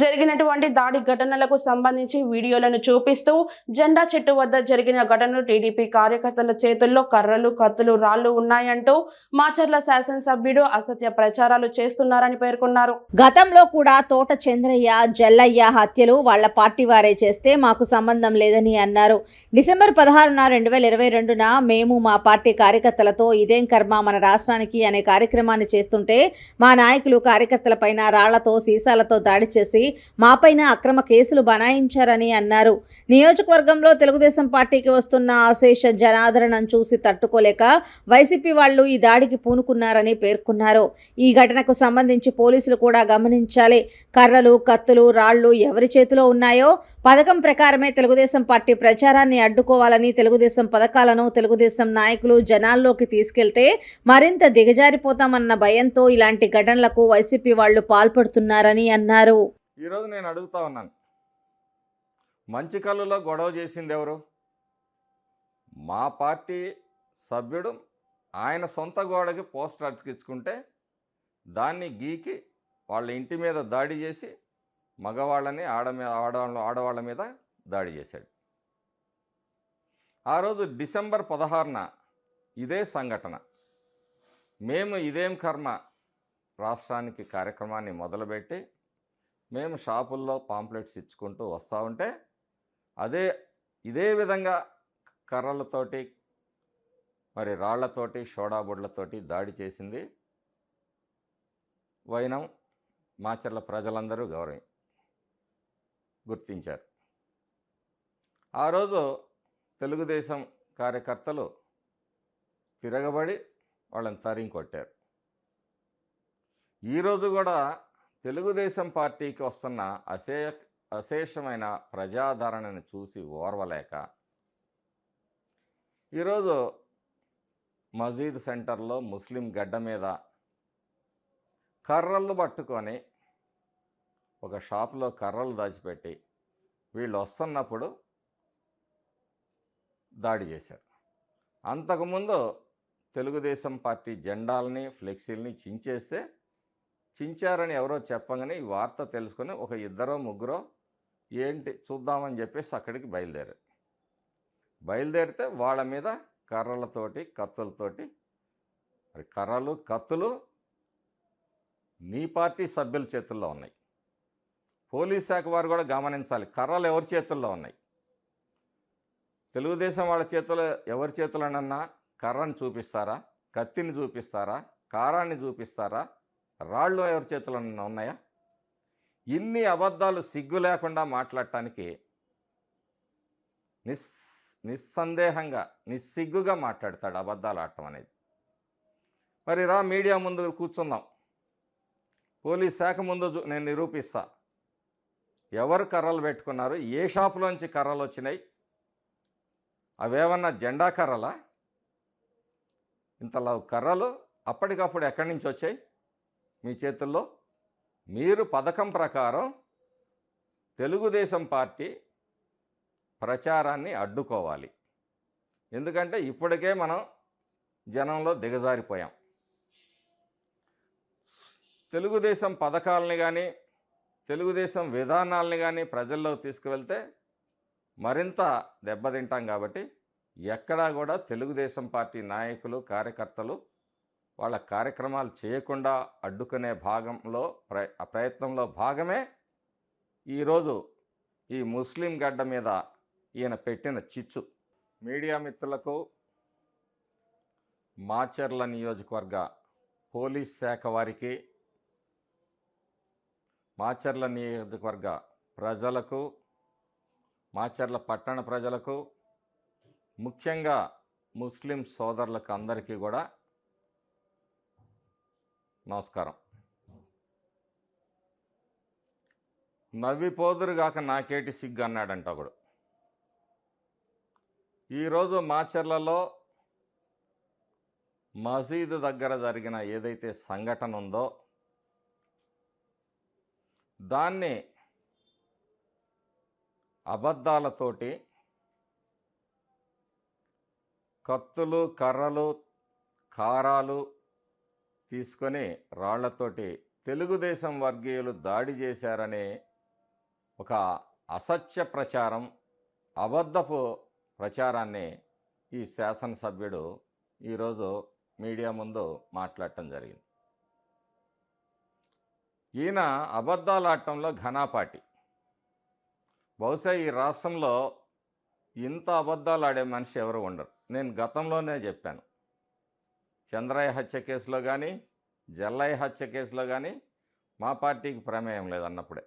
జరిగినటువంటి దాడి ఘటనలకు సంబంధించి వీడియోలను చూపిస్తూ జెండా చెట్టు వద్ద జరిగిన ఘటనలు టీడీపీ కార్యకర్తల చేతుల్లో కర్రలు కత్తులు రాళ్ళు ఉన్నాయంటూ మాచర్ల శాసనసభ్యుడు అసత్య ప్రచారాలు చేస్తున్నారని పేర్కొన్నారు. గతంలో కూడా తోట చంద్రయ్య జల్లయ్య హత్యలు వాళ్ళ పార్టీ వారే చేస్తే మాకు సంబంధం లేదని అన్నారు. డిసెంబర్ పదహారున రెండు వేల ఇరవై రెండున మేము మా పార్టీ కార్యకర్తలతో ఇదేం కర్మ మన రాష్ట్రానికి అనే కార్యక్రమాన్ని చేస్తుంటే మా నాయకులు కార్యకర్తలపైన రాళ్ళతో సీసాలతో దాడి చేసి మాపైన అక్రమ కేసులు బనాయించారని అన్నారు. నియోజకవర్గంలో తెలుగుదేశం పార్టీకి వస్తున్న ఆశేష జనాదరణను చూసి తట్టుకోలేక వైసీపీ వాళ్ళు ఈ దాడికి పూనుకున్నారని పేర్కొన్నారు. ఈ ఘటనకు సంబంధించి పోలీసులు కూడా గమనించాలి. కర్రలు కత్తులు రాళ్ళు ఎవరి చేతిలో ఉన్నాయో పథకం ప్రకారమే తెలుగుదేశం పార్టీ ప్రచారాన్ని అడ్డుకోవాలని తెలుగుదేశం పథకాలను తెలుగుదేశం నాయకులు జనాల్లోకి తీసుకెళ్తే మరింత దిగజారిపోతామన్న భయంతో ఇలాంటి ఘటనలకు వైసీపీ వాళ్ళు పాల్పడుతున్నారని అన్నారు. ఈరోజు నేను అడుగుతా ఉన్నాను. మంచి కళ్ళులో గొడవ చేసింది ఎవరు? మా పార్టీ సభ్యుడు ఆయన సొంత గోడకి పోస్టర్ అతికించుకుంటే దాన్ని గీకి వాళ్ళ ఇంటి మీద దాడి చేసి మగవాళ్ళని ఆడ మీద ఆడవాళ్ళ ఆడవాళ్ళ మీద దాడి చేశాడు. ఆ రోజు డిసెంబర్ పదహారున ఇదే సంఘటన. మేము ఇదేం కర్మ? రాష్ట్రానికి కార్యక్రమాన్ని మొదలుపెట్టి మేము షాపుల్లో పాంప్లెట్స్ ఇచ్చుకుంటూ వస్తూ ఉంటే అదే ఇదే విధంగా కర్రలతోటి మరి రాళ్ళతోటి షోడాబుడ్లతోటి దాడి చేసింది వైనం మాచర్ల ప్రజలందరూ గౌరవం గుర్తించారు. ఆ రోజు తెలుగుదేశం కార్యకర్తలు తిరగబడి వాళ్ళని తరిం కొట్టారు. ఈరోజు కూడా తెలుగుదేశం పార్టీకి వస్తున్న అశే అశేషమైన ప్రజాదరణను చూసి ఓర్వలేక ఈరోజు మజీద్ సెంటర్లో ముస్లిం గడ్డ మీద కర్రలు పట్టుకొని ఒక షాప్లో కర్రలు దాచిపెట్టి వీళ్ళు వస్తున్నప్పుడు దాడి చేశారు. అంతకుముందు తెలుగుదేశం పార్టీ జెండాలని ఫ్లెక్సీలని చించేస్తే చించారని ఎవరో చెప్పగానే ఈ వార్త తెలుసుకొని ఒక ఇద్దరో ముగ్గురో ఏంటి చూద్దామని చెప్పేసి అక్కడికి బయలుదేరారు. బయలుదేరితే వాళ్ళ మీద కర్రలతోటి కత్తులతోటి మరి కర్రలు కత్తులు నీ పార్టీ సభ్యుల చేతుల్లో ఉన్నాయి. పోలీస్ శాఖ వారు కూడా గమనించాలి. కర్రలు ఎవరి చేతుల్లో ఉన్నాయి? తెలుగుదేశం వాళ్ళ చేతుల్లో ఎవరి చేతులనన్నా కర్రను చూపిస్తారా? కత్తిని చూపిస్తారా? కారాన్ని చూపిస్తారా? రాళ్ళు ఎవరి చేతిలో ఉన్నాయా? ఇన్ని అబద్ధాలు సిగ్గు లేకుండా మాట్లాడటానికి నిస్ నిస్సందేహంగా నిస్సిగ్గుగా మాట్లాడతాడు అబద్ధాలు ఆడటం అనేది. మరి రా మీడియా ముందు కూర్చుందాం. పోలీస్ శాఖ ముందు నేను నిరూపిస్తా. ఎవరు కర్రలు పెట్టుకున్నారు? ఏ షాపులోంచి కర్రలు వచ్చినాయి? అవేమన్నా జెండా కర్రలా? ఇంతలా కర్రలు అప్పటికప్పుడు ఎక్కడి నుంచి వచ్చాయి? మీ చేతుల్లో మీరు పథకం ప్రకారం తెలుగుదేశం పార్టీ ప్రచారాన్ని అడ్డుకోవాలి. ఎందుకంటే ఇప్పటికే మనం జనంలో దిగజారిపోయాం. తెలుగుదేశం పథకాలని కానీ తెలుగుదేశం విధానాలని కానీ ప్రజల్లోకి తీసుకువెళ్తే మరింత దెబ్బతింటాం కాబట్టి ఎక్కడా కూడా తెలుగుదేశం పార్టీ నాయకులు కార్యకర్తలు వాళ్ళ కార్యక్రమాలు చేయకుండా అడ్డుకునే భాగంలో ప్ర ప్రయత్నంలో భాగమే ఈరోజు ఈ ముస్లిం గడ్డ మీద ఈయన పెట్టిన చిచ్చు. మీడియా మిత్రులకు మాచర్ల నియోజకవర్గ పోలీస్ శాఖ వారికి మాచర్ల నియోజకవర్గ ప్రజలకు మాచర్ల పట్టణ ప్రజలకు ముఖ్యంగా ముస్లిం సోదరులకు అందరికీ కూడా నమస్కారం. నవ్విపోదురుగాక నాకేటి సిగ్గు అన్నాడంట ఒకడు. ఈరోజు మాచర్లలో మసీదు దగ్గర జరిగిన ఏదైతే సంఘటన ఉందో దాన్ని అబద్ధాలతోటి కత్తులు కర్రలు కారాలు తీసుకొని రాళ్ళతోటి తెలుగుదేశం వర్గీయులు దాడి చేశారనే ఒక అసత్య ప్రచారం అబద్ధపు ప్రచారాన్ని ఈ శాసనసభ్యుడు ఈరోజు మీడియా ముందు మాట్లాడటం జరిగింది. ఈయన అబద్ధాలాడటంలో ఘనాపాటి. బహుశా ఈ రాష్ట్రంలో ఇంత అబద్ధాలు ఆడే మనిషి ఎవరు ఉండరు. నేను గతంలోనే చెప్పాను. చంద్రయ్య హత్య కేసులో కానీ జల్లయ్య హత్య కేసులో కానీ మా పార్టీకి ప్రమేయం లేదన్నప్పుడే.